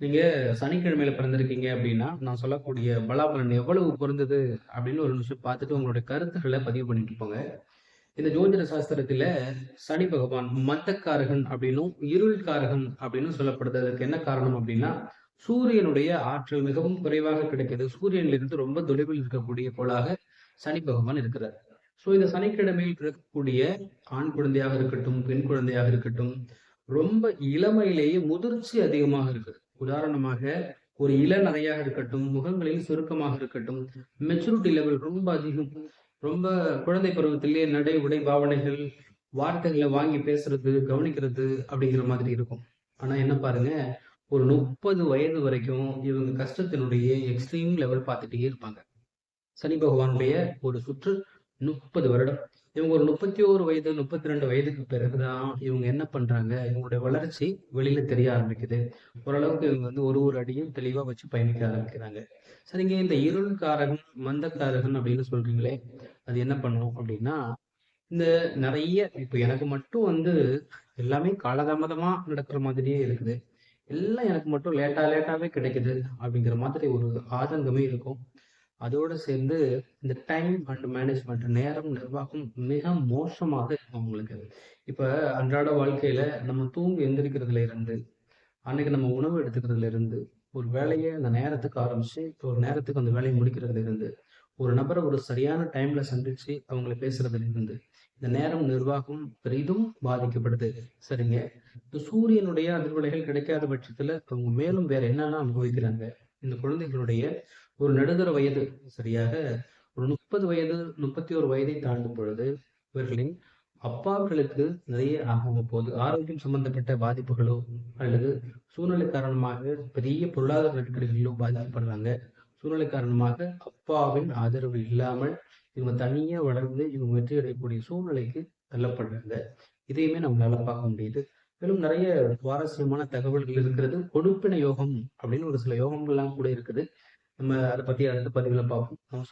நீங்க சனிக்கிழமையில பிறந்திருக்கீங்க அப்படின்னா, நான் சொல்லக்கூடிய பலாபலன் எவ்வளவு பொருந்தது அப்படின்னு ஒரு நிமிஷம் பார்த்துட்டு உங்களுடைய கருத்துக்களை பதிவு பண்ணிட்டு போங்க. இந்த ஜோதிட சாஸ்திரத்தில் சனி பகவான் மந்தக்காரகன் அப்படின்னும், இருள்காரகன் அப்படின்னும் சொல்லப்படுது. அதுக்கு என்ன காரணம் அப்படின்னா, சூரியனுடைய ஆற்றல் மிகவும் குறைவாக கிடைக்குது. சூரியனிலிருந்து ரொம்ப தொலைவில் இருக்கக்கூடிய கோளாக சனி பகவான் இருக்கிறார். ஸோ இந்த சனிக்கிழமையில் பிறக்கக்கூடிய ஆண் குழந்தையாக இருக்கட்டும், பெண் குழந்தையாக இருக்கட்டும், ரொம்ப இளமையிலேயே முதிர்ச்சி அதிகமாக இருக்குது. உதாரணமாக ஒரு இள நகையாக இருக்கட்டும், முகங்களில் சுருக்கமாக இருக்கட்டும், மெச்சூரிட்டி லெவல் ரொம்ப அதிகம். ரொம்ப குழந்தை பருவத்திலேயே நடை, உடை, பாவனைகள், வார்த்தைகளை வாங்கி பேசுறது, கவனிக்கிறது அப்படிங்கிற மாதிரி இருக்கும். ஆனா என்ன பாருங்க, ஒரு 30 வயது வரைக்கும் இவங்க கஷ்டத்தினுடைய எக்ஸ்ட்ரீம் லெவல் பார்த்துட்டே இருப்பாங்க. சனி பகவானுடைய ஒரு சுற்று 30 வருடம். இவங்க ஒரு 31 வயது, 32 வயதுக்கு பிறகுதான் இவங்க என்ன பண்றாங்க, இவங்களுடைய வளர்ச்சி வெளியில தெரிய ஆரம்பிக்குது. ஓரளவுக்கு இவங்க வந்து ஒரு ஒரு அடியும் தெளிவா வச்சு பயணிக்க ஆரம்பிக்கிறாங்க. சரிங்க இந்த இருள்காரகன், மந்தக்காரகன் அப்படின்னு சொல்றீங்களே, அது என்ன பண்ணும் அப்படின்னா, இந்த நிறைய இப்ப எனக்கு மட்டும் வந்து எல்லாமே காலதாமதமா நடக்கிற மாதிரியே இருக்குது. எல்லாம் எனக்கு மட்டும் லேட்டா லேட்டாவே கிடைக்குது அப்படிங்கிற மாதிரி ஒரு ஆதங்கமே இருக்கும். அதோட சேர்ந்து இந்த டைம் அண்ட் மேனேஜ்மெண்ட் நேரம் நிர்வாகம் மிக மோசமாக இருக்கும் அவங்களுக்கு. இப்ப அன்றாட வாழ்க்கையில நம்ம தூங்கி எந்திரிக்கிறதுல இருந்து, அன்னைக்கு நம்ம உணவு எடுத்துக்கிறதுல இருந்து, ஒரு வேலையை அந்த நேரத்துக்கு ஆரம்பிச்சு, ஒரு நேரத்துக்கு அந்த வேலையை முடிக்கிறதுல இருந்து, ஒரு நபரை ஒரு சரியான டைம்ல சந்திச்சு அவங்கள பேசுறதுல இருந்து, இந்த நேரம் நிர்வாகம் பெரிதும் பாதிக்கப்படுது. சரிங்க. இந்த சூரியனுடைய அதிர்வலைகள் கிடைக்காத பட்சத்துல அவங்க மேலும் வேற என்னென்ன அனுபவிக்கிறாங்க? இந்த குழந்தைகளுடைய ஒரு நடுத்தர வயது சரியாக ஒரு 30 வயது, 31 வயதை தாண்டும் பொழுது, இவர்களின் அப்பாக்களுக்கு நிறைய அவ்வப்போது ஆரோக்கியம் சம்பந்தப்பட்ட பாதிப்புகளோ, அல்லது சூழ்நிலை காரணமாக பெரிய பொருளாதார நெருக்கடிகளிலோ பாதிக்கப்படுறாங்க. சூழ்நிலை காரணமாக அப்பாவின் ஆதரவு இல்லாமல் இவங்க தனியா வளர்ந்து இவங்க வெற்றி அடையக்கூடிய சூழ்நிலைக்கு தள்ளப்படுறாங்க. இதையுமே நம்மளால பார்க்க முடியுது. மேலும் நிறைய சுவாரஸ்யமான தகவல்கள் இருக்கிறது. கொடுப்பின யோகம் அப்படின்னு ஒரு சில யோகங்கள்லாம் கூட இருக்குது. நம்ம அதை பத்தி அடுத்த பதிவுல பார்ப்போம்.